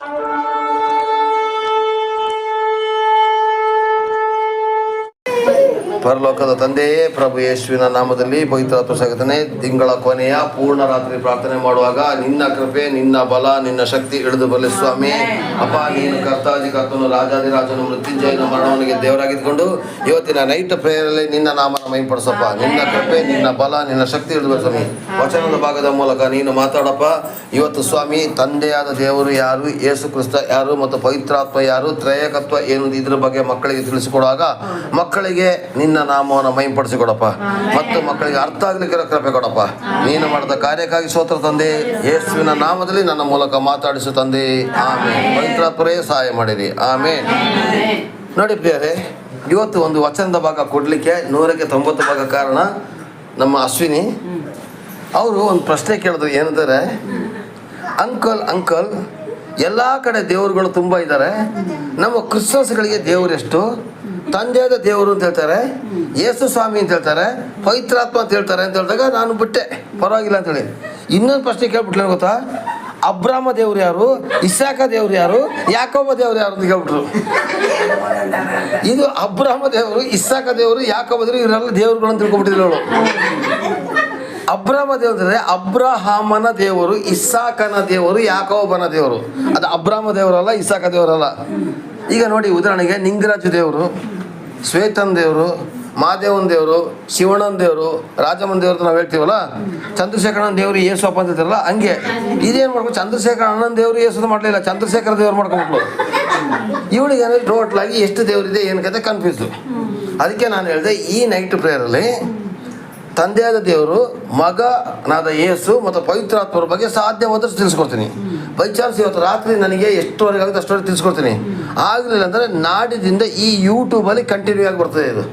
Thank you. ಪರಲೋಕದ ತಂದೆಯೇ ಪ್ರಭು ಯೇಸುವಿನ ನಾಮದಲ್ಲಿ ಪವಿತ್ರಾತ್ಮ ಸಾಗುತ್ತಾನೆ ತಿಂಗಳ ಕೊನೆಯ ಪೂರ್ಣ ರಾತ್ರಿ ಪ್ರಾರ್ಥನೆ ಮಾಡುವಾಗ ನಿನ್ನ ಕೃಪೆ ನಿನ್ನ ಬಲ ನಿನ್ನ ಶಕ್ತಿ ಹಿಡಿದು ಬರಲಿ ಸ್ವಾಮಿ. ಅಪ್ಪ ನೀನು ಕರ್ತಾಜಿ ಕರ್ತನು ರಾಜಾದಿರಾಜನು ಮೃತ್ಯುಂಜಯನ ಮರಣವನಿಗೆ ದೇವರಾಗಿದ್ಕೊಂಡು ಇವತ್ತಿನ ನೈಟ್ ಪ್ರೇಯರಲ್ಲಿ ನಿನ್ನ ನಾಮನ ಮೈಪಡಿಸಪ್ಪ ನಿನ್ನ ಕೃಪೆ ನಿನ್ನ ಬಲ ನಿನ್ನ ಶಕ್ತಿ ಹಿಡಿದು ಬರ ಸ್ವಾಮಿ. ವಚನದ ಭಾಗದ ಮೂಲಕ ನೀನು ಮಾತಾಡಪ್ಪ. ಇವತ್ತು ಸ್ವಾಮಿ ತಂದೆಯಾದ ದೇವರು ಯಾರು? ಯೇಸು ಕ್ರಿಸ್ತ ಯಾರು? ಮತ್ತು ಪವಿತ್ರಾತ್ಮ ಯಾರು? ತ್ರಯಕತ್ವ ಏನು? ಇದ್ರ ಬಗ್ಗೆ ಮಕ್ಕಳಿಗೆ ತಿಳಿಸಿಕೊಡುವಾಗ ಮಕ್ಕಳಿಗೆ ನಿನ್ನ ನಾಮವನ್ನು ಮೈಪಡಿಸಿಕೊಡಪ್ಪ ಮತ್ತು ಮಕ್ಕಳಿಗೆ ಅರ್ಥ ಆಗ್ಲಿಕ್ಕಿರೋ ಕೃಪೆ ಕೊಡಪ್ಪ. ನೀನು ಮಾಡಿದ ಕಾರ್ಯಕ್ಕಾಗಿ ಸೋತ್ರ ತಂದೆ. ಯೇಸುವಿನ ನಾಮದಲ್ಲಿ ನನ್ನ ಮೂಲಕ ಮಾತಾಡಿಸು ತಂದೆ. ಆಮೇಲೆ ಪವಿತ್ರಾತ್ಮರೇ ಸಹಾಯ ಮಾಡಿರಿ. ಆಮೇಲೆ ನೋಡಿ ಪ್ರಿಯರೇ, ಇವತ್ತು ಒಂದು ವಚನದ ಭಾಗ ಕೊಡಲಿಕ್ಕೆ ನೂರಕ್ಕೆ ತೊಂಬತ್ತು ಭಾಗ ಕಾರಣ ನಮ್ಮ ಅಶ್ವಿನಿ. ಅವರು ಒಂದು ಪ್ರಶ್ನೆ ಕೇಳಿದ್ರು, ಏನಂದರೆ, ಅಂಕಲ್ ಅಂಕಲ್, ಎಲ್ಲ ಕಡೆ ದೇವರುಗಳು ತುಂಬ ಇದ್ದಾರೆ. ನಮ್ಮ ಕ್ರಿಸ್ಮಸ್ಗಳಿಗೆ ದೇವರೆಷ್ಟು? ತಂದೆಯಾದ ದೇವರು ಅಂತ ಹೇಳ್ತಾರೆ, ಯೇಸು ಸ್ವಾಮಿ ಅಂತ ಹೇಳ್ತಾರೆ, ಪವಿತ್ರಾತ್ಮ ಅಂತ ಹೇಳ್ತಾರೆ ಅಂತ ಹೇಳಿದಾಗ ನಾನು ಬಿಟ್ಟೆ. ಪರವಾಗಿಲ್ಲ ಅಂತೇಳಿ ಇನ್ನೊಂದು ಪ್ರಶ್ನೆ ಕೇಳ್ಬಿಟ್ಲೆ ಗೊತ್ತಾ? ಅಬ್ರಾಮ ದೇವ್ರು ಯಾರು? ಇಸಾಕ ದೇವ್ರು ಯಾರು? ಯಾಕೋಬ ದೇವ್ರು ಯಾರು ಅಂತ ಕೇಳ್ಬಿಟ್ರು. ಇದು ಅಬ್ರಾಮ ದೇವರು ಇಸಾಕ ದೇವರು, ಯಾಕೋಬ ದೇವರು, ಇವರೆಲ್ಲ ದೇವರುಗಳು ಅಂತ ತಿಳ್ಕೊಂಡ್ಬಿಟ್ಟಿದ್ರು ಅವಳು ಅಬ್ರಾಮ ದೇವರು ಅಂದ್ರೆ ಅಬ್ರಹಾಮನ ದೇವರು, ಇಸ್ಸಾಕನ ದೇವರು, ಯಾಕೋಬನ ದೇವರು. ಅದು ಅಬ್ರಾಮ ದೇವರಲ್ಲ ಇಸಾಕ ದೇವರಲ್ಲ. ಈಗ ನೋಡಿ ಉದಾಹರಣೆಗೆ ನಿಂಗರಾಜು ದೇವರು. ಶ್ವೇತನ್ ದೇವರು, ಮಾದೇವನ್ ದೇವರು, ಶಿವಣ್ಣನ ದೇವರು, ರಾಜಮ್ಮನ ದೇವರು ನಾವು ಹೇಳ್ತೀವಲ್ಲ? ಚಂದ್ರಶೇಖರನ ದೇವರು ಅಪ್ಪ ಅಂತ ಇದ್ರಲ್ಲ ಹಂಗೆ. ಇದೇನು ಮಾಡ್ಕೊಂಡು ಚಂದ್ರಶೇಖರ ಅಣ್ಣನ ದೇವರು ಯೇಸು ಮಾಡಲಿಲ್ಲ, ಚಂದ್ರಶೇಖರ ದೇವ್ರು ಮಾಡ್ಕೊಂಡ್ಬಿಟ್ಲು. ಇವಳಿಗೆ ಏನಾದ್ರು ಟೋಟಲ್ ಆಗಿ ಎಷ್ಟು ದೇವರಿದೆ ಏನು ಕತೆ ಕನ್ಫ್ಯೂಸು ಅದಕ್ಕೆ ನಾನು ಹೇಳಿದೆ, ಈ ನೈಟ್ ಪ್ರೇಯರಲ್ಲಿ ತಂದೆಯಾದ ದೇವರು ಮಗನಾದ ಯೇಸು ಮತ್ತು ಪವಿತ್ರಾತ್ಮರ ಬಗ್ಗೆ ಸಾಧ್ಯವಾದಷ್ಟು ತಿಳಿಸ್ಕೊಡ್ತೀನಿ. ಬೈ ಚಾನ್ಸ್ ಇವತ್ತು ರಾತ್ರಿ ನನಗೆ ಎಷ್ಟುವರೆಗೆ ಆಗುತ್ತೆ ಅಷ್ಟುವರೆಗೆ ತಿಳಿಸ್ಕೊಡ್ತೀನಿ. ಆಗಲಿಲ್ಲ ಅಂದರೆ ನಾಡಿದಿಂದ ಈ ಯೂಟ್ಯೂಬಲ್ಲಿ ಕಂಟಿನ್ಯೂ ಆಗಿ ಬರ್ತದೆ ಇದು.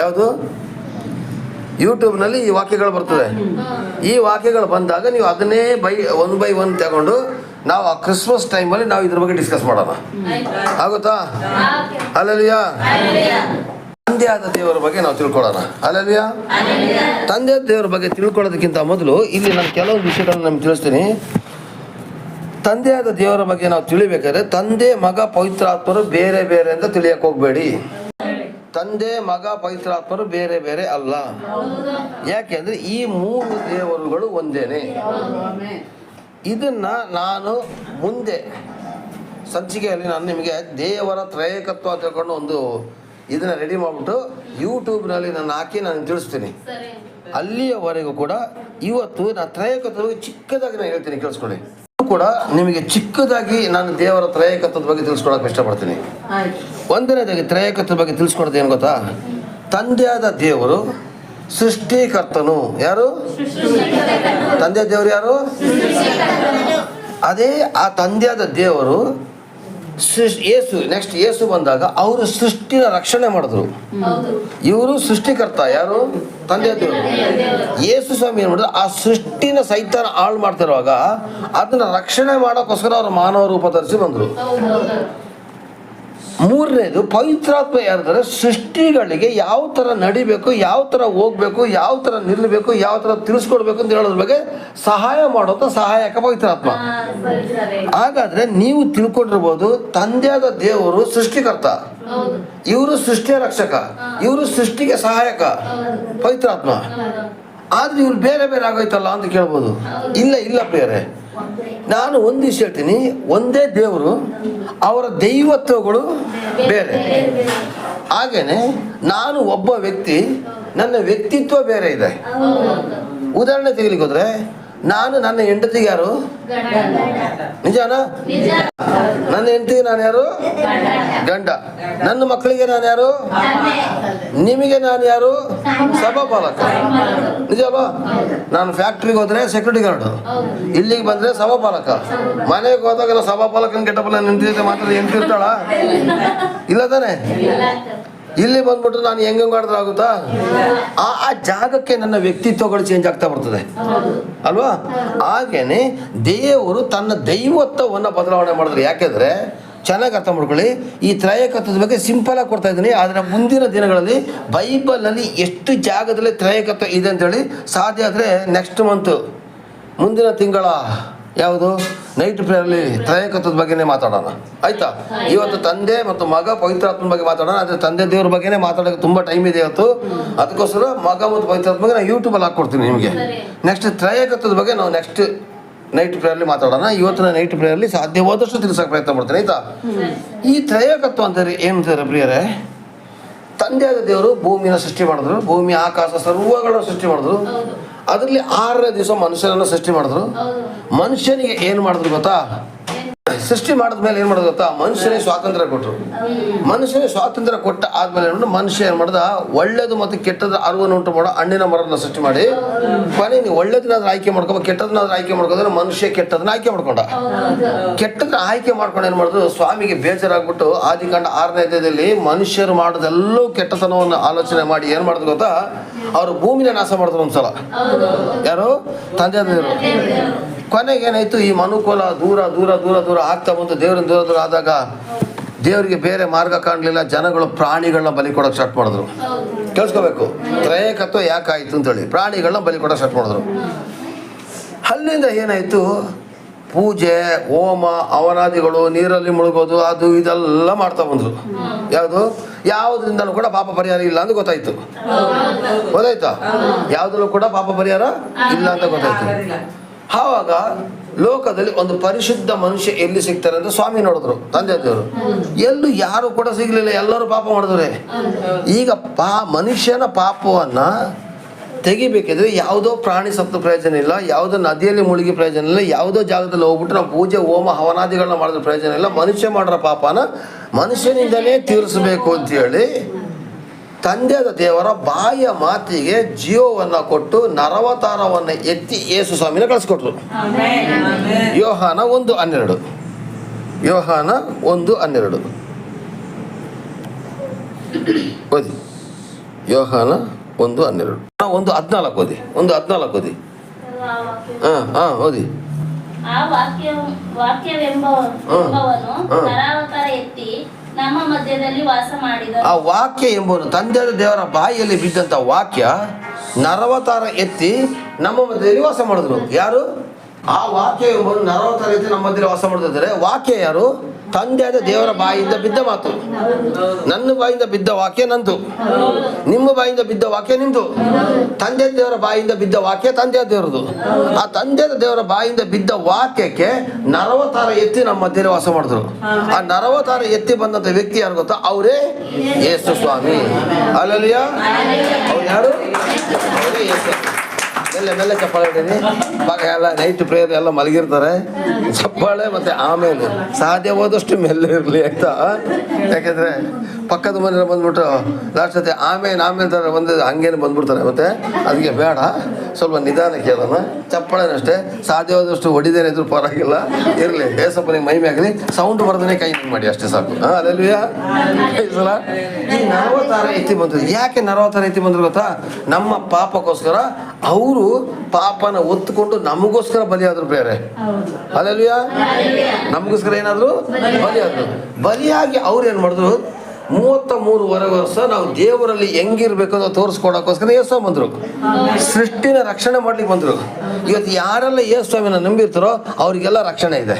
ಯಾವುದು? ಯೂಟ್ಯೂಬ್ನಲ್ಲಿ ಈ ವಾಕ್ಯಗಳು ಬರ್ತದೆ. ಈ ವಾಕ್ಯಗಳು ಬಂದಾಗ ನೀವು ಅದನ್ನೇ ಬೈ ಒನ್ ಬೈ ಒನ್ ತಗೊಂಡು ನಾವು ಆ ಕ್ರಿಸ್ಮಸ್ ಟೈಮಲ್ಲಿ ನಾವು ಇದ್ರ ಬಗ್ಗೆ ಡಿಸ್ಕಸ್ ಮಾಡೋಣ. ಆಗುತ್ತಾ? ಅಲ್ಲಲ್ಲಿಯಾ ತಂದೆಯಾದ ದೇವರ ಬಗ್ಗೆ ನಾವು ತಿಳ್ಕೊಳ್ಳೋಣ. ಅಲ್ಲಲ್ಲಿಯಾ ತಂದೆ ದೇವರ ಬಗ್ಗೆ ತಿಳ್ಕೊಳ್ಳೋದಕ್ಕಿಂತ ಮೊದಲು ಇಲ್ಲಿ ನಾನು ಕೆಲವು ವಿಷಯಗಳನ್ನು ನಮ್ಗೆ ತಿಳಿಸ್ತೀನಿ. ತಂದೆಯಾದ ದೇವರ ಬಗ್ಗೆ ನಾವು ತಿಳಿಬೇಕಾದ್ರೆ ತಂದೆ ಮಗ ಪವಿತ್ರಾತ್ಮರು ಬೇರೆ ಬೇರೆ ಅಂತ ತಿಳಿಯಕ್ಕೆ ಹೋಗಬೇಡಿ. ತಂದೆ ಮಗ ಪವಿತ್ರಾತ್ಮರು ಬೇರೆ ಬೇರೆ ಅಲ್ಲ. ಯಾಕೆಂದ್ರೆ ಈ ಮೂರು ದೇವರುಗಳು ಒಂದೇನೆ. ಇದನ್ನ ನಾನು ಮುಂದೆ ಸಂಚಿಕೆಯಲ್ಲಿ ನಾನು ನಿಮಗೆ ದೇವರ ತ್ರಯಕತ್ವ ಅಂತ ತಿಳ್ಕೊಂಡು ಒಂದು ಇದನ್ನ ರೆಡಿ ಮಾಡಿಬಿಟ್ಟು ಯೂಟ್ಯೂಬ್ನಲ್ಲಿ ನಾನು ಹಾಕಿ ನಾನು ತಿಳಿಸ್ತೀನಿ. ಅಲ್ಲಿಯವರೆಗೂ ಕೂಡ ಇವತ್ತು ನಾನು ತ್ರಯಕತ್ವ ಚಿಕ್ಕದಾಗಿ ನಾನು ಹೇಳ್ತೀನಿ ಕೇಳಿಸ್ಕೊಳ್ಳಿ. ಕೂಡ ನಿಮಗೆ ಚಿಕ್ಕದಾಗಿ ನಾನು ದೇವರ ತ್ರಯಕತ್ವದ ಬಗ್ಗೆ ತಿಳಿಸ್ಕೊಡಕ್ಕೆ ಇಷ್ಟಪಡ್ತೀನಿ. ಒಂದನೇದಾಗಿ ತ್ರಯಕತ್ವದ ಬಗ್ಗೆ ತಿಳಿಸ್ಕೊಡೋದು ಏನು ಗೊತ್ತಾ? ತಂದೆಯಾದ ದೇವರು ಸೃಷ್ಟಿಕರ್ತನು. ಯಾರು? ತಂದೆ ದೇವರು ಯಾರು? ಅದೇ ಆ ತಂದೆಯಾದ ದೇವರು ಸೃಷ್ ಏಸು ನೆಕ್ಸ್ಟ್ ಏಸು ಬಂದಾಗ ಅವರು ಸೃಷ್ಟಿನ ರಕ್ಷಣೆ ಮಾಡಿದ್ರು. ಇವರು ಸೃಷ್ಟಿಕರ್ತ ಯಾರು? ತಂದೆ ದೇವರು. ಯೇಸು ಸ್ವಾಮಿ ಏನು ಮಾಡಿದ್ರು? ಆ ಸೃಷ್ಟಿನ ಸೈತಾನ ಹಾಳು ಮಾಡ್ತಿರುವಾಗ ಅದನ್ನ ರಕ್ಷಣೆ ಮಾಡೋಕ್ಕೋಸ್ಕರ ಅವರು ಮಾನವ ರೂಪ ಧರಿಸಿ ಬಂದರು. ಮೂರನೇದು ಪವಿತ್ರಾತ್ಮ ಯಾರಂದರೆ ಸೃಷ್ಟಿಗಳಿಗೆ ಯಾವ ಥರ ನಡಿಬೇಕು ಯಾವ ಥರ ಹೋಗ್ಬೇಕು ಯಾವ ಥರ ನಿಲ್ಲಬೇಕು ಯಾವ ಥರ ತಿಳಿಸ್ಕೊಡ್ಬೇಕು ಅಂತ ಹೇಳೋದ್ರ ಬಗ್ಗೆ ಸಹಾಯ ಮಾಡೋಂಥ ಸಹಾಯಕ ಪವಿತ್ರಾತ್ಮ. ಹಾಗಾದ್ರೆ ನೀವು ತಿಳ್ಕೊಂಡಿರ್ಬೋದು ತಂದೆಯಾದ ದೇವರು ಸೃಷ್ಟಿಕರ್ತ. ಇವರು ಸೃಷ್ಟಿಯ ರಕ್ಷಕ. ಇವರು ಸೃಷ್ಟಿಗೆ ಸಹಾಯಕ. ಪವಿತ್ರಾತ್ಮ. ಆದ್ರೆ ಇವ್ರು ಬೇರೆ ಬೇರೆ ಆಗೋಯ್ತಲ್ಲ ಅಂತ ಕೇಳ್ಬೋದು. ಇಲ್ಲ ಇಲ್ಲ ಬೇರೆ ನಾನು ಒಂದು ವಿಷಯ ಹೇಳ್ತೀನಿ ಒಂದೇ ದೇವರು ಅವರ ದೈವತ್ವಗಳು ಬೇರೆ. ಹಾಗೇನೆ ನಾನು ಒಬ್ಬ ವ್ಯಕ್ತಿ ನನ್ನ ವ್ಯಕ್ತಿತ್ವ ಬೇರೆ ಇದೆ. ಉದಾಹರಣೆ ತೆಗಿಲಿಕ್ಕೆ ಹೋದ್ರೆ ನಾನು ನನ್ನ ಹೆಂಡತಿಗೆ ಯಾರು? ನಿಜಾನ? ನನ್ನ ಹೆಂಡತಿಗೆ ನಾನು ಯಾರು? ಗಂಡ. ನನ್ನ ಮಕ್ಕಳಿಗೆ ನಾನು ಯಾರು? ನಿಮಗೆ ನಾನು ಯಾರು? ಸಭಾಪಾಲಕ. ನಿಜ ನಾನು ಫ್ಯಾಕ್ಟ್ರಿಗೆ ಹೋದ್ರೆ ಸೆಕ್ಯೂರಿಟಿ ಗಾರ್ಡ್ ಇಲ್ಲಿಗೆ ಬಂದ್ರೆ ಸಭಾಪಾಲಕ. ಮನೆಗೆ ಹೋದಾಗೆಲ್ಲ ಸಭಾಪಾಲಕನ ಕೆಟ್ಟಪ್ಪ ನಾನು ನಿಂತಿದ್ದೆ ಮಾತ್ರ ಎಂತಿರ್ತಾಳ ಇಲ್ಲ ತಾನೆ? ಇಲ್ಲಿ ಬಂದ್ಬಿಟ್ಟು ನಾನು ಹೆಂಗ್ ಮಾಡಿದ್ರೆ ಆಗುತ್ತಾ? ಆ ಆ ಜಾಗಕ್ಕೆ ನನ್ನ ವ್ಯಕ್ತಿತ್ವಗಳು ಚೇಂಜ್ ಆಗ್ತಾ ಬರ್ತದೆ. ಅಲ್ವಾ? ಹಾಗೇನೆ ದೇವರು ತನ್ನ ದೈವತ್ವವನ್ನು ಬದಲಾವಣೆ ಮಾಡಿದ್ರು ಯಾಕೆಂದ್ರೆ, ಚೆನ್ನಾಗಿ ಅರ್ಥ ಮಾಡ್ಕೊಳ್ಳಿ, ಈ ತ್ರಯಕತ್ವದ ಬಗ್ಗೆ ಸಿಂಪಲ್ ಆಗಿ ಕೊಡ್ತಾ ಇದ್ದೀನಿ. ಆದರೆ ಮುಂದಿನ ದಿನಗಳಲ್ಲಿ ಬೈಬಲ್ನಲ್ಲಿ ಎಷ್ಟು ಜಾಗದಲ್ಲಿ ತ್ರಯಕತ್ವ ಇದೆ ಅಂತೇಳಿ ಸಾಧ್ಯ ಆದರೆ ನೆಕ್ಸ್ಟ್ ಮಂತು ಮುಂದಿನ ತಿಂಗಳ ಯಾವುದು? ನೈಟ್ ಪ್ರೇಯರ್ಲಿ ತ್ರಯಕತ್ವದ ಬಗ್ಗೆನೇ ಮಾತಾಡೋಣ. ಆಯ್ತಾ? ಇವತ್ತು ತಂದೆ ಮತ್ತು ಮಗ ಪವಿತ್ರಾತ್ಮನ ಬಗ್ಗೆ ಮಾತಾಡೋಣ. ಆದರೆ ತಂದೆ ದೇವ್ರ ಬಗ್ಗೆನೇ ಮಾತಾಡೋಕೆ ತುಂಬ ಟೈಮ್ ಇದೆ ಇವತ್ತು. ಅದಕ್ಕೋಸ್ಕರ ಮಗ ಮತ್ತು ಪವಿತ್ರಾತ್ಮ ಬಗ್ಗೆ ನಾನು ಯೂಟ್ಯೂಬಲ್ಲಿ ಹಾಕ್ಕೊಡ್ತೀನಿ ನಿಮಗೆ. ನೆಕ್ಸ್ಟ್ ತ್ರಯಕತ್ವದ ಬಗ್ಗೆ ನಾವು ನೆಕ್ಸ್ಟ್ ನೈಟ್ ಪ್ರೇಯರ್ಲಿ ಮಾತಾಡೋಣ. ಇವತ್ತಿನ ನೈಟ್ ಪ್ರೇಯರ್ಲಿ ಸಾಧ್ಯವಾದಷ್ಟು ತಿಳಿಸೋಕೆ ಪ್ರಯತ್ನ ಮಾಡ್ತೀನಿ. ಆಯ್ತಾ? ಈ ತ್ರಯಕತ್ವ ಅಂತಾರೆ ಏನು ಅಂತಾರೆ ಪ್ರಿಯರೇ? ತಂದೆಯಾದ ದೇವರು ಭೂಮಿನ ಸೃಷ್ಟಿ ಮಾಡಿದ್ರು. ಭೂಮಿ, ಆಕಾಶ, ಸರ್ವಗಳನ್ನು ಸೃಷ್ಟಿ ಮಾಡಿದ್ರು. ಅದರಲ್ಲಿ ಆರನೇ ದಿವಸ ಮನುಷ್ಯನನ್ನು ಸೃಷ್ಟಿ ಮಾಡಿದ್ರು. ಮನುಷ್ಯನಿಗೆ ಏನು ಮಾಡಿದ್ರು ಗೊತ್ತಾ? ಸೃಷ್ಟಿ ಮಾಡಿದ ಮೇಲೆ ಏನು ಮಾಡೋದು ಗೊತ್ತಾ? ಮನುಷ್ಯನಿಗೆ ಸ್ವಾತಂತ್ರ್ಯ ಕೊಟ್ಟರು ಮನುಷ್ಯನಿಗೆ ಸ್ವಾತಂತ್ರ್ಯ ಕೊಟ್ಟ ಆದ್ಮೇಲೆ ಏನು ಮನುಷ್ಯ ಏನು ಮಾಡ್ದ? ಒಳ್ಳೇದು ಮತ್ತು ಕೆಟ್ಟದ ಅರಿವನ್ನು ಉಂಟು ಮಾಡೋ ಹಣ್ಣಿನ ಮರನ ಸೃಷ್ಟಿ ಮಾಡಿ. ಕೊನೆ ನೀವು ಒಳ್ಳೇದನ್ನಾದ್ರೂ ಆಯ್ಕೆ ಮಾಡ್ಕೊ ಕೆಟ್ಟದನ್ನಾದ್ರೂ ಆಯ್ಕೆ ಮಾಡ್ಕೊಂಡ್ರೆ ಮನುಷ್ಯ ಕೆಟ್ಟದನ್ನ ಆಯ್ಕೆ ಮಾಡ್ಕೊಂಡ. ಕೆಟ್ಟದನ್ನ ಆಯ್ಕೆ ಮಾಡ್ಕೊಂಡು ಏನು ಮಾಡಿದ್ರು ಸ್ವಾಮಿಗೆ ಬೇಜಾರಾಗ್ಬಿಟ್ಟು ಆದಿಕಾಂಡ ಆರನೇ ಅಧ್ಯಾಯದಲ್ಲಿ ಮನುಷ್ಯರು ಮಾಡೋದೆಲ್ಲೂ ಕೆಟ್ಟತನವನ್ನು ಆಲೋಚನೆ ಮಾಡಿ ಏನು ಮಾಡಿದ್ರು ಗೊತ್ತಾ? ಅವರು ಭೂಮಿನ ನಾಶ ಮಾಡಿದ್ರು ಒಂದ್ಸಲ. ಯಾರು? ತಂದೆ ದೇವರು ಕೊನೆಗೆ ಏನಾಯ್ತು ಈ ಮನುಕುಲ ದೂರ ದೂರ ದೂರ ದೂರ ಆಗ್ತಾ ಬಂತು. ದೇವ್ರನ್ನ ದೂರ ದೂರ ಆದಾಗ ದೇವರಿಗೆ ಬೇರೆ ಮಾರ್ಗ ಕಾಣಲಿಲ್ಲ. ಜನಗಳು ಪ್ರಾಣಿಗಳನ್ನ ಬಲಿ ಕೊಡೋಕೆ ಸ್ಟಾರ್ಟ್ ಮಾಡಿದ್ರು. ಕೇಳಿಸ್ಕೋಬೇಕು? ತ್ರಯಕತ್ವ ಯಾಕಾಯಿತು ಅಂತೇಳಿ. ಪ್ರಾಣಿಗಳನ್ನ ಬಲಿ ಕೊಡೋಕೆ ಸ್ಟಾರ್ಟ್ ಮಾಡಿದ್ರು. ಅಲ್ಲಿಂದ ಏನಾಯ್ತು? ಪೂಜೆ, ಹೋಮ, ಅವನಾದಿಗಳು, ನೀರಲ್ಲಿ ಮುಳುಗೋದು, ಅದು ಇದೆಲ್ಲ ಮಾಡ್ತಾ ಬಂದ್ರು. ಯಾವುದು? ಯಾವುದರಿಂದಲೂ ಕೂಡ ಪಾಪ ಪರಿಹಾರ ಇಲ್ಲ ಅಂತ ಗೊತ್ತಾಯ್ತು. ಗೊತ್ತಾಯ್ತಾ? ಯಾವುದರಲ್ಲೂ ಕೂಡ ಪಾಪ ಪರಿಹಾರ ಇಲ್ಲ ಅಂತ ಗೊತ್ತಾಯ್ತು. ಆವಾಗ ಲೋಕದಲ್ಲಿ ಒಂದು ಪರಿಶುದ್ಧ ಮನುಷ್ಯ ಎಲ್ಲಿ ಸಿಗ್ತಾರೆ ಅಂತ ಸ್ವಾಮಿ ನೋಡಿದ್ರು ತಂದೆ ದೇವರು ಎಲ್ಲೂ ಯಾರು ಕೂಡ ಸಿಗ್ಲಿಲ್ಲ ಎಲ್ಲರೂ ಪಾಪ ಮಾಡಿದ್ರೆ. ಈಗ ಪಾ ಮನುಷ್ಯನ ಪಾಪವನ್ನ ತೆಗಿಬೇಕಿದ್ರೆ ಯಾವುದೋ ಪ್ರಾಣಿ ಸತ್ತು ಪ್ರಯೋಜನ ಇಲ್ಲ ಯಾವುದೋ ನದಿಯಲ್ಲಿ ಮುಳುಗಿ ಪ್ರಯೋಜನ ಇಲ್ಲ ಯಾವುದೋ ಜಾಗದಲ್ಲಿ ಹೋಗ್ಬಿಟ್ಟು ನಾವು ಪೂಜೆ ಹೋಮ ಹವನಾದಿಗಳನ್ನ ಮಾಡಿದ್ರೆ ಪ್ರಯೋಜನ ಇಲ್ಲ. ಮನುಷ್ಯ ಮಾಡಿರೋ ಪಾಪನ ಮನುಷ್ಯನಿಂದಲೇ ತೀರಿಸಬೇಕು ಅಂತೇಳಿ ತಂದೆದ ದೇವರ ಬಾಯ ಮಾತಿಗೆ ಜೀವವನ್ನು ಕೊಟ್ಟು ನರವತಾರವನ್ನು ಎತ್ತಿ ಯೇಸು ಸ್ವಾಮಿನ ಕಳಿಸ್ಕೊಟ್ರು. ಯೋಹಾನ ಒಂದು ಹನ್ನೆರಡು. ಯೋಹಾನ ಒಂದು ಹನ್ನೆರಡು. ಓದಿ. ಯೋಹಾನ ಒಂದು ಹನ್ನೆರಡು. ಒಂದು ಹದಿನಾಲ್ಕು ಓದಿ. ಒಂದು ಹದಿನಾಲ್ಕು ಓದಿ. ಆ ವಾಕ್ಯ- ಹಾಂ ಹಾಂ ಓದಿ. ಆ ಆ ವಾಕ್ಯ ಎಂಬುದು ತಂದೆ ದೇವರ ಬಾಯಿಯಲ್ಲಿ ಬಿದ್ದಂತ ವಾಕ್ಯ ನರವತಾರ ಎತ್ತಿ ನಮ್ಮ ಮಧ್ಯದಲ್ಲಿ ವಾಸ ಮಾಡಿದ್ರು. ಯಾರು? ಆ ವಾಕ್ಯ ಎಂಬುದು ನರವತಾರ ಎತ್ತಿ ನಮ್ಮ ಮಧ್ಯದಲ್ಲಿ ವಾಸ ಮಾಡಿದ್ರೆ. ವಾಕ್ಯ ಯಾರು? ತಂದೆಯಾದ ದೇವರ ಬಾಯಿಂದ ಬಿದ್ದ ಮಾತು. ನನ್ನ ಬಾಯಿಂದ ಬಿದ್ದ ವಾಕ್ಯ ನಂದು. ನಿಮ್ಮ ಬಾಯಿಂದ ಬಿದ್ದ ವಾಕ್ಯ ನಿಮ್ದು. ತಂದೆ ದೇವರ ಬಾಯಿಂದ ಬಿದ್ದ ವಾಕ್ಯ ತಂದೆಯ ದೇವರದು. ಆ ತಂದೆಯ ದೇವರ ಬಾಯಿಂದ ಬಿದ್ದ ವಾಕ್ಯಕ್ಕೆ ನರವತಾರ ಎತ್ತಿ ನಮ್ಮ ಮಧ್ಯೆ ವಾಸ ಮಾಡಿದ್ರು. ಆ ನರವತಾರ ಎತ್ತಿ ಬಂದಂತ ವ್ಯಕ್ತಿ ಯಾರು ಗೊತ್ತಾ? ಅವರೇ ಯೇಸು ಸ್ವಾಮಿ. ಅಲ್ಲಲ್ಲಿಯ ಅವ್ರು ಯಾರು? ಮೆಲ್ಲೆ ಮೆಲ್ಲ ಚಪ್ಪಾಳೆ ಹೊಡೀರಿ ಬಾಗ ಎಲ್ಲ ನೈಟ್ ಪ್ರೇಯರ್ ಎಲ್ಲ ಮಲಗಿರ್ತಾರೆ. ಚಪ್ಪಾಳೆ ಮತ್ತೆ ಆಮೇಲೆ. ಸಾಧ್ಯವಾದಷ್ಟು ಮೆಲ್ಲ ಇರಲಿ ಆಯ್ತಾ? ಯಾಕೆಂದ್ರೆ ಪಕ್ಕದ ಮನೆಯಲ್ಲಿ ಬಂದ್ಬಿಟ್ಟು ಲಾಸ್ಟ್ ಜೊತೆ ಆಮೇಲೆ ಆಮೇಲೆ ಥರ ಬಂದು ಹಂಗೇನು ಬಂದ್ಬಿಡ್ತಾರೆ ಮತ್ತೆ? ಅದಕ್ಕೆ ಬೇಡ, ಸ್ವಲ್ಪ ನಿಧಾನ ಕೇಳೋಣ. ಚಪ್ಪಳೇನಷ್ಟೇ, ಸಾಧ್ಯವಾದಷ್ಟು ಹೊಡಿದೇನೆ ಇದ್ರು ಪರವಾಗಿಲ್ಲ. ಇರಲಿ ದೇಸಪ್ಪನಿಗೆ ಮೈ ಆಗಲಿ. ಸೌಂಡ್ ಬರ್ದೇ ಕೈ ಮಾಡಿ, ಅಷ್ಟೇ ಸಾಕು. ಹಾಂ ಈ ಸಲ? ಈ ನರವತಾರ ಯಾಕೆ ನರವತಾರ ಎತ್ತಿ ಬಂದ್ರು ಗೊತ್ತಾ? ನಮ್ಮ ಪಾಪಕ್ಕೋಸ್ಕರ ಅವರು ಪಾಪನ ಒತ್ತುಕೊಂಡು ನಮಗೋಸ್ಕರ ಬಲಿಯಾದ್ರು ಬೇರೆ. ಅದಲ್ವಿಯಾ ನಮಗೋಸ್ಕರ ಏನಾದ್ರು? ಬಲಿಯಾದ್ರು. ಬಲಿಯಾಗಿ ಅವ್ರು ಏನು ಮಾಡಿದ್ರು? ಮೂವತ್ತ ಮೂರುವರೆ ವರ್ಷ ನಾವು ದೇವರಲ್ಲಿ ಹೆಂಗಿರ್ಬೇಕು ಅಂತ ತೋರಿಸ್ಕೊಡೋಕ್ಕೋಸ್ಕರ ಯೇಸು ಬಂದ್ರು. ಸೃಷ್ಟಿನ ರಕ್ಷಣೆ ಮಾಡ್ಲಿಕ್ಕೆ ಬಂದ್ರು. ಇವತ್ತು ಯಾರೆಲ್ಲ ಯೇಸ್ವಾಮಿನ ಸ್ವಾಮಿನ ನಂಬಿರ್ತಾರೋ ಅವರಿಗೆಲ್ಲ ರಕ್ಷಣೆ ಇದೆ.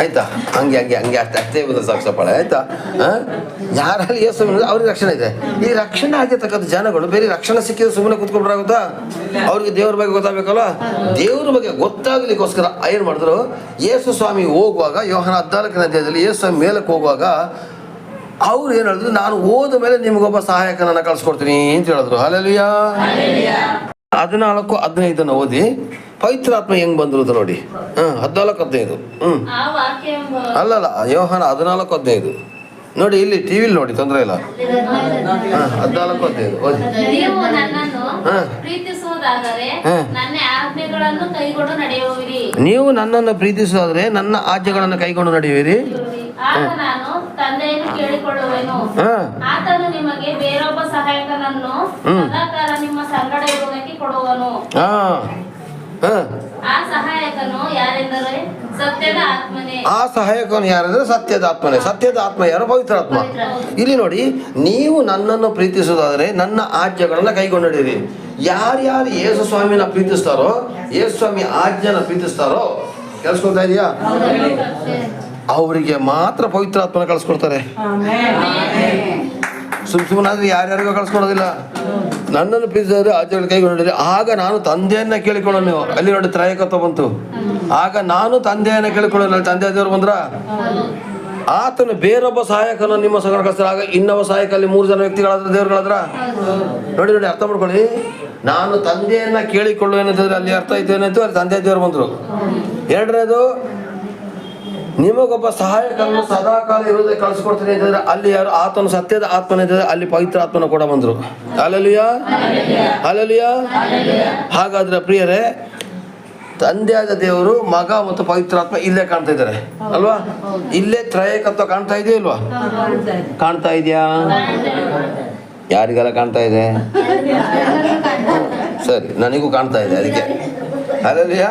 ಆಯ್ತಾ? ಹಂಗೆ ಹಂಗೆ ಹಂಗೆ ಅಷ್ಟೇ ಅಷ್ಟೇ ಬಂದ ಸಾಕು ಸಪಾಳೆ ಆಯ್ತಾ ಯಾರಲ್ಲಿ ಯೇಸು ಅವ್ರಿಗೆ ರಕ್ಷಣೆ ಇದೆ. ಈ ರಕ್ಷಣೆ ಆಗಿರ್ತಕ್ಕಂಥ ಜನಗಳು ಬೇರೆ ರಕ್ಷಣೆ ಸಿಕ್ಕಿದ್ರೆ ಸುಮ್ಮನೆ ಕುತ್ಕೊಂಡ್ರಾಗುತ್ತಾ ಅವ್ರಿಗೆ ದೇವ್ರ ಬಗ್ಗೆ ಗೊತ್ತಾಗಬೇಕಲ್ಲ? ದೇವ್ರ ಬಗ್ಗೆ ಗೊತ್ತಾಗ್ಲಿಕ್ಕೋಸ್ಕರ ಏನು ಮಾಡಿದ್ರು? ಯೇಸು ಸ್ವಾಮಿ ಹೋಗುವಾಗ, ಯೋಹನ ಹದಿನಾಲ್ಕನೇ ಅಧ್ಯಾಯದಲ್ಲಿ ಯೇಸು ಸ್ವಾಮಿ ಮೇಲಕ್ಕೆ ಹೋಗುವಾಗ, ಅವ್ರು ಏನು ಹೇಳಿದ್ರು? ನಾನು ಹೋದ ಮೇಲೆ ನಿಮಗೊಬ್ಬ ಸಹಾಯಕನನ್ನ ಕಳಿಸ್ಕೊಡ್ತೀನಿ ಅಂತ ಹೇಳಿದ್ರು. ಅಲ್ಲಲ್ಲಿಯಾ ಹದಿನಾಲ್ಕು ಹದಿನೈದನ್ನು ಓದಿ ಪವಿತ್ರಾತ್ಮ ಹೆಂಗ್ ಬಂದಿರೋದು ನೋಡಿ. ಹ್ಮ್ ಹದಿನಾಲ್ಕು ಹದಿನೈದು. ವಾಕ್ಯವೆಂಬ ಅಲ್ಲಲ್ಲ ಯೋಹಾನ ಹದಿನಾಲ್ಕು ಹದಿನೈದು. ನೋಡಿ ಇಲ್ಲಿ ಟಿವಿಲಿ ನೋಡಿ ತೊಂದರೆ ಇಲ್ಲ. ಹಾಂ ಹದಿನಾಲ್ಕು ಹದಿನೈದು ಓದಿ. ನೀವು ನನ್ನನ್ನು ಹಾ. ಪ್ರೀತಿಸುವುದಾದರೆ ಹಾ. ನನ್ನ ಆಜ್ಞೆಗಳನ್ನು ಕೈಗೊಂಡು ನಡೆಯುವಿರಿ. ಆ ಸಹಾಯಕನು ಯಾರೆಂದರೆ ಸತ್ಯದ ಆತ್ಮನೇ. ಸತ್ಯದ ಆತ್ಮ ಯಾರು? ಪವಿತ್ರಾತ್ಮ. ಇಲ್ಲಿ ನೋಡಿ ನೀವು ನನ್ನನ್ನು ಪ್ರೀತಿಸುವುದಾದ್ರೆ ನನ್ನ ಆಜ್ಞೆಗಳನ್ನ ಕೈಗೊಂಡಿರಿ ಯಾರ್ಯಾರು ಯೇಸು ಸ್ವಾಮಿನ ಪ್ರೀತಿಸ್ತಾರೋ ಯೇಸು ಸ್ವಾಮಿ ಆಜ್ಞೆನ ಪ್ರೀತಿಸ್ತಾರೋ ಕೆಲ್ಸ್ಕೊಳ್ತಾ ಇದೆಯಾ? ಅವರಿಗೆ ಮಾತ್ರ ಪವಿತ್ರ ಆತ್ಮನ ಕಳಿಸ್ಕೊಡ್ತಾರೆ. ಸುಮ್ ಸುಮ್ಮನಾದ್ರೆ ಯಾರ್ಯಾರಿಗೂ ಕಳ್ಸ್ಕೊಡೋದಿಲ್ಲ. ನನ್ನನ್ನು ಪ್ರೀತಿಸಿದ್ರೆ ಆಚರಣೆ ಕೈಗೊಂಡಿರಿ ಆಗ ನಾನು ತಂದೆಯನ್ನ ಕೇಳಿಕೊಳ್ಳೋ ನೀವು. ಅಲ್ಲಿ ನೋಡಿ ತ್ರಯಕತ್ವ ಬಂತು. ಆಗ ನಾನು ತಂದೆಯನ್ನ ಕೇಳಿಕೊಳ್ಳೋ ತಂದೆ ದೇವರು ಬಂದ್ರ? ಆತನು ಬೇರೊಬ್ಬ ಸಹಾಯಕನ ನಿಮ್ಮ ಸಂಗ್ರಹ ಕಳಿಸ್ತಾರೆ. ಆಗ ಇನ್ನೊಬ್ಬ ಸಹಾಯಕ ಅಲ್ಲಿ ಮೂರು ಜನ ವ್ಯಕ್ತಿಗಳಾದ್ರೆ ದೇವರುಗಳಾದ್ರ? ನೋಡಿ ನೋಡಿ ಅರ್ಥ ಮಾಡ್ಕೊಳ್ಳಿ. ನಾನು ತಂದೆಯನ್ನ ಕೇಳಿಕೊಳ್ಳುವ ಅಲ್ಲಿ ಅರ್ಥ ಐತೆ ಏನಾಯ್ತು? ಅಲ್ಲಿ ತಂದೆ ದೇವರು ಬಂದ್ರು. ಎರಡನೇದು ನಿಮಗೊಬ್ಬ ಸಹಾಯಕರನ್ನು ಸದಾಕಾಲ ಇರುವುದೇ ಕಳಿಸ್ಕೊಡ್ತೀನಿ ಅಂತಂದ್ರೆ ಅಲ್ಲಿ ಯಾರು ಆತನು ಸತ್ಯದ ಆತ್ಮನ ಇದ್ದಾರೆ ಅಲ್ಲಿ ಪವಿತ್ರ ಆತ್ಮನ ಕೂಡ ಬಂದರು. ಅಲ್ಲಲಿಯ ಅಲ್ಲಲಿಯ ಹಾಗಾದ್ರೆ ಪ್ರಿಯರೇ, ತಂದೆಯಾದ ದೇವರು ಮಗ ಮತ್ತು ಪವಿತ್ರಾತ್ಮ ಇಲ್ಲೇ ಕಾಣ್ತಾ ಇದ್ದಾರೆ. ಅಲ್ವಾ? ಇಲ್ಲೇ ತ್ರಯಕತ್ವ ಕಾಣ್ತಾ ಇದೆಯಾ ಇಲ್ವಾ? ಕಾಣ್ತಾ ಇದೆಯಾ? ಯಾರಿಗೆಲ್ಲ ಕಾಣ್ತಾ ಇದೆ? ಸರಿ, ನನಗೂ ಕಾಣ್ತಾ ಇದೆ ಅದಕ್ಕೆ. ಅಲ್ಲಲ್ಲಿಯ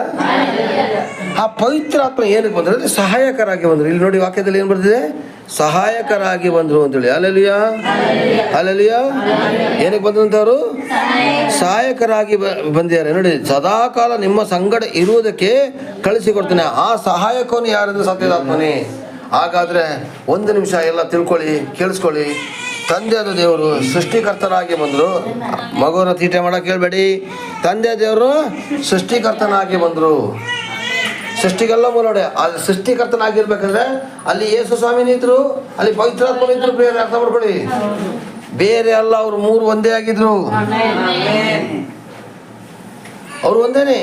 ಆ ಪವಿತ್ರಾತ್ಮ ಏನಕ್ಕೆ ಬಂದರು ಅಂದ್ರೆ ಸಹಾಯಕರಾಗಿ ಬಂದರು. ಇಲ್ಲಿ ನೋಡಿ ವಾಕ್ಯದಲ್ಲಿ ಏನು ಬರ್ತಿದೆ ಸಹಾಯಕರಾಗಿ ಬಂದರು ಅಂತೇಳಿ. ಅಲಲಿಯ ಅಲಲಿಯ ಏನಕ್ಕೆ ಬಂದಂಥವ್ರು ಸಹಾಯಕರಾಗಿ ಬಂದಿದ್ದಾರೆ. ನೋಡಿ, ಸದಾಕಾಲ ನಿಮ್ಮ ಸಂಗಡ ಇರುವುದಕ್ಕೆ ಕಳಿಸಿಕೊಡ್ತೇನೆ. ಆ ಸಹಾಯಕನು ಯಾರಂದ್ರೆ ಸತ್ಯದಾತ್ಮನೇ. ಹಾಗಾದ್ರೆ ಒಂದು ನಿಮಿಷ ಎಲ್ಲ ತಿಳ್ಕೊಳ್ಳಿ, ಕೇಳಿಸ್ಕೊಳ್ಳಿ. ತಂದೆಯಾದ ದೇವರು ಸೃಷ್ಟಿಕರ್ತನಾಗಿ ಬಂದರು. ಮಗುವನ್ನ ತೀಟೆ ಮಾಡೋಕೆ ಕೇಳಬೇಡಿ ತಂದೆ ದೇವರು ಸೃಷ್ಟಿಕರ್ತನಾಗಿ ಬಂದರು. ಸೃಷ್ಟಿಗೆಲ್ಲ ಮೂಲೋಡೆ. ಅಲ್ಲಿ ಸೃಷ್ಟಿಕರ್ತನಾಗಿರ್ಬೇಕಂದ್ರೆ ಅಲ್ಲಿ ಯೇಸು ಸ್ವಾಮಿನ ಇದ್ರು ಅಲ್ಲಿ ಪವಿತ್ರಾತ್ಮನ ಇದ್ರು ಬೇರೆ ಅರ್ಥ ಮಾಡ್ಕೊಳ್ಳಿ. ಬೇರೆ ಅಲ್ಲ ಅವ್ರು ಮೂರು ಒಂದೇ ಆಗಿದ್ರು. ಅವ್ರು ಒಂದೇನೆ.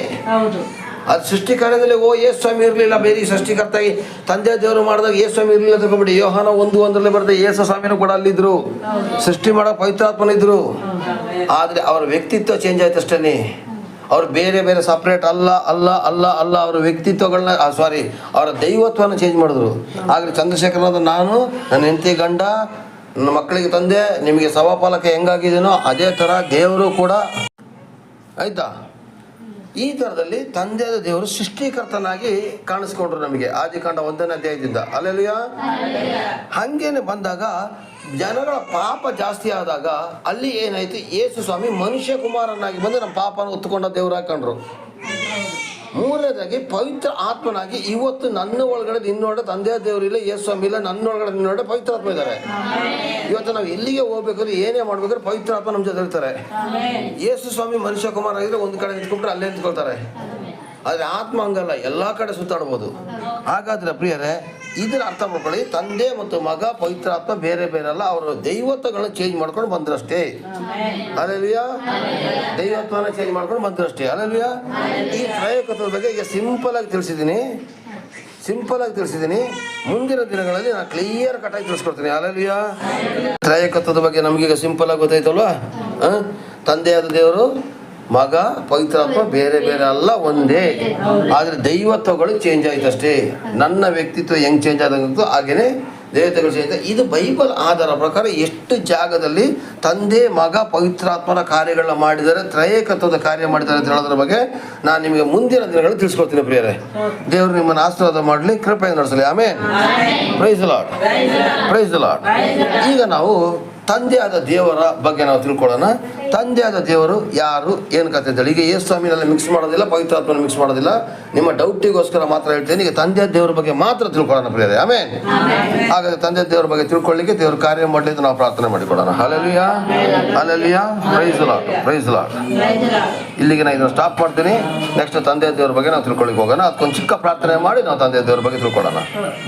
ಅದು ಸೃಷ್ಟಿ ಕಾರ್ಯದಲ್ಲಿ ಓ ಯೇಸು ಸ್ವಾಮಿ ಇರಲಿಲ್ಲ ಬೇರೆ ಸೃಷ್ಟಿಕರ್ತಾಗಿ ತಂದೆ ದೇವರು ಮಾಡಿದಾಗ ಯೇಸು ಸ್ವಾಮಿ ಇರಲಿಲ್ಲ ತಗೊಂಬಿಡಿ ಯೋಹಾನ ಒಂದು ಒಂದರಲ್ಲಿ ಬರ್ತದೆ ಯೇಸು ಸ್ವಾಮಿನೂ ಕೂಡ ಅಲ್ಲಿದ್ರು. ಸೃಷ್ಟಿ ಮಾಡೋ ಪವಿತ್ರಾತ್ಮನಿದ್ರು ಆದರೆ ಅವರ ವ್ಯಕ್ತಿತ್ವ ಚೇಂಜ್ ಆಯ್ತು ಅಷ್ಟೇ ಅವ್ರು ಬೇರೆ ಬೇರೆ ಸಪ್ರೇಟ್ ಅಲ್ಲ ಅಲ್ಲ ಅಲ್ಲ ಅಲ್ಲ ಅವರ ವ್ಯಕ್ತಿತ್ವಗಳನ್ನ ಸಾರಿ ಅವರ ದೈವತ್ವನ ಚೇಂಜ್ ಮಾಡಿದ್ರು. ಆದ್ರೆ ಚಂದ್ರಶೇಖರನಾದ ನಾನು, ನನ್ನ ಹೆಂಡತಿ ಗಂಡ, ನನ್ನ ಮಕ್ಕಳಿಗೆ ತಂದೆ, ನಿಮಗೆ ಸಭಾಪಾಲಕ ಹೆಂಗಾಗಿದ್ದೀನೋ ಅದೇ ಥರ ದೇವರು ಕೂಡ. ಆಯ್ತಾ? ಈ ಥರದಲ್ಲಿ ತಂದೆಯಾದ ದೇವರು ಸೃಷ್ಟಿಕರ್ತನಾಗಿ ಕಾಣಿಸ್ಕೊಂಡ್ರು ನಮಗೆ. ಆದಿಕಾಂಡ ಒಂದನೇ ಅಧ್ಯಾಯದಿಂದ. ಅಲ್ಲೆಲ್ಲ ಹಂಗೇನೆ ಬಂದಾಗ ಜನಗಳ ಪಾಪ ಜಾಸ್ತಿ ಆದಾಗ ಅಲ್ಲಿ ಏನಾಯ್ತು? ಯೇಸು ಸ್ವಾಮಿ ಮನುಷ್ಯ ಕುಮಾರನಾಗಿ ಬಂದು ನಮ್ಮ ಪಾಪನ ಹೊತ್ತುಕೊಂಡ ದೇವ್ರು ಹಾಕೊಂಡ್ರು ಮೂರನೇದಾಗಿ ಪವಿತ್ರ ಆತ್ಮನಾಗಿ ಇವತ್ತು ನನ್ನ ಒಳಗಡೆ ನಿನ್ನೋಡ ತಂದೆ ದೇವರು ಇಲ್ಲ ಯೇಸು ಸ್ವಾಮಿ ಇಲ್ಲ ನನ್ನ ಒಳಗಡೆ ನಿನ್ನೋಡ ಪವಿತ್ರ ಆತ್ಮ ಇದ್ದಾರೆ. ಇವತ್ತು ನಾವು ಎಲ್ಲಿಗೆ ಹೋಗ್ಬೇಕಾದ್ರೆ ಏನೇ ಮಾಡ್ಬೇಕಾದ್ರೆ ಪವಿತ್ರ ಆತ್ಮ ನಮ್ಮ ಜೊತೆ ಇರ್ತಾರೆ. ಯೇಸು ಸ್ವಾಮಿ ಮನುಷ್ಯ ಕುಮಾರ್ ಆಗಿದ್ರೆ ಒಂದು ಕಡೆ ನಿಂತ್ಕೊಂಡ್ರೆ ಅಲ್ಲೇ ನಿಂತ್ಕೊಳ್ತಾರೆ. ಆದರೆ ಆತ್ಮ ಹಂಗಲ್ಲ ಎಲ್ಲ ಕಡೆ ಸುತ್ತಾಡ್ಬೋದು. ಹಾಗಾದ್ರೆ ಪ್ರಿಯರೇ ಇದರ ಅರ್ಥ ಮಾಡ್ಕೊಳ್ಳಿ ತಂದೆ ಮತ್ತು ಮಗ ಪವಿತ್ರಾತ್ಮ ಬೇರೆ ಬೇರೆ ಅಲ್ಲ ಅವರು ದೈವತ್ವಗಳನ್ನ ಚೇಂಜ್ ಮಾಡ್ಕೊಂಡು ಬಂದ್ರಷ್ಟೇ. ಅಲಲ್ವಿಯ ದೈವತ್ವನ ಚೇಂಜ್ ಮಾಡ್ಕೊಂಡು ಬಂದ್ರಷ್ಟೇ. ಅಲಲ್ವಿಯ ಈ ತ್ರಯಕತ್ವದ ಬಗ್ಗೆ ಈಗ ಸಿಂಪಲ್ ಆಗಿ ತಿಳಿಸಿದ್ದೀನಿ. ಸಿಂಪಲ್ ಆಗಿ ತಿಳಿಸಿದ್ದೀನಿ. ಮುಂದಿನ ದಿನಗಳಲ್ಲಿ ನಾನು ಕ್ಲಿಯರ್ ಕಟ್ ಆಗಿ ತಿಳಿಸ್ಕೊಡ್ತೀನಿ. ಅಲಲ್ವಿಯ ತ್ರಯಕತ್ವದ ಬಗ್ಗೆ ನಮಗೀಗ ಸಿಂಪಲ್ ಆಗಿ ಗೊತ್ತಾಯ್ತಲ್ವಾ? ತಂದೆ ತಂದೆಯಾದ ದೇವರು ಮಗ ಪವಿತ್ರಾತ್ಮ ಬೇರೆ ಬೇರೆ ಅಲ್ಲ ಒಂದೇ. ಆದರೆ ದೈವತ್ವಗಳು ಚೇಂಜ್ ಆಯ್ತು ಅಷ್ಟೇ ನನ್ನ ವ್ಯಕ್ತಿತ್ವ ಹೆಂಗ್ ಚೇಂಜ್ ಆದಂಗಿತ್ತು ಹಾಗೇನೆ ದೇವತೆಗಳು ಚೇಂಜ್ ಆಯ್ತು ಇದು ಬೈಬಲ್ ಆಧಾರ ಪ್ರಕಾರ ಎಷ್ಟು ಜಾಗದಲ್ಲಿ ತಂದೆ ಮಗ ಪವಿತ್ರಾತ್ಮನ ಕಾರ್ಯಗಳನ್ನ ಮಾಡಿದ್ದಾರೆ ತ್ರಯೇಕತ್ವದ ಕಾರ್ಯ ಮಾಡಿದ್ದಾರೆ ಅಂತ ಹೇಳೋದ್ರ ಬಗ್ಗೆ ನಾನು ನಿಮಗೆ ಮುಂದಿನ ದಿನಗಳು ತಿಳಿಸ್ಕೊಡ್ತೀನಿ ಪ್ರಿಯರೇ. ದೇವರು ನಿಮ್ಮನ್ನು ಆಶೀರ್ವಾದ ಮಾಡಲಿ ಕೃಪೆ ನಡೆಸಲಿ. ಆಮೇಲೆ ಪ್ರೈಸ್ ಲಾಡ್ ಪ್ರೈಸ್ ಲಾಡ್ ಈಗ ನಾವು ತಂದೆಯಾದ ದೇವರ ಬಗ್ಗೆ ನಾವು ತಿಳ್ಕೊಳ್ಳೋಣ. ತಂದೆಯಾದ ದೇವರು ಯಾರು? ಏನು ಕತೆ ಅಂತೇಳಿ. ಈಗ ಯೇಸು ಸ್ವಾಮಿನೆಲ್ಲ ಮಿಕ್ಸ್ ಮಾಡೋದಿಲ್ಲ ಪವಿತ್ರಾತ್ಮನ ಮಿಕ್ಸ್ ಮಾಡೋದಿಲ್ಲ. ನಿಮ್ಮ ಡೌಟಿಗೋಸ್ಕರ ಮಾತ್ರ ಹೇಳ್ತೇನೆ. ಈಗ ತಂದೆ ದೇವರ ಬಗ್ಗೆ ಮಾತ್ರ ತಿಳ್ಕೊಳ್ಳೋಣ ಪ್ರಿಯರೇ. ಆಮೇಲೆ ಹಾಗಾದ್ರೆ ತಂದೆ ದೇವರ ಬಗ್ಗೆ ತಿಳ್ಕೊಳ್ಳಿಕ್ಕೆ ದೇವರು ಕಾರ್ಯ ಮಾಡಲಿ ಅಂತ ನಾವು ಪ್ರಾರ್ಥನೆ ಮಾಡಿಕೊಡೋಣ hallelujah hallelujah praise lord praise lord ಇಲ್ಲಿಗೆ ನಾನು ಇದನ್ನು ಸ್ಟಾಪ್ ಮಾಡ್ತೀನಿ. ನೆಕ್ಸ್ಟ್ ತಂದೆ ದೇವರ ಬಗ್ಗೆ ನಾವು ತಿಳ್ಕೊಳ್ಳಿಕ್ಕೆ ಹೋಗೋಣ. ಅದಕ್ಕೊಂದು ಚಿಕ್ಕ ಪ್ರಾರ್ಥನೆ ಮಾಡಿ ನಾವು ತಂದೆ ದೇವರ ಬಗ್ಗೆ ತಿಳ್ಕೊಳ್ಳೋಣ.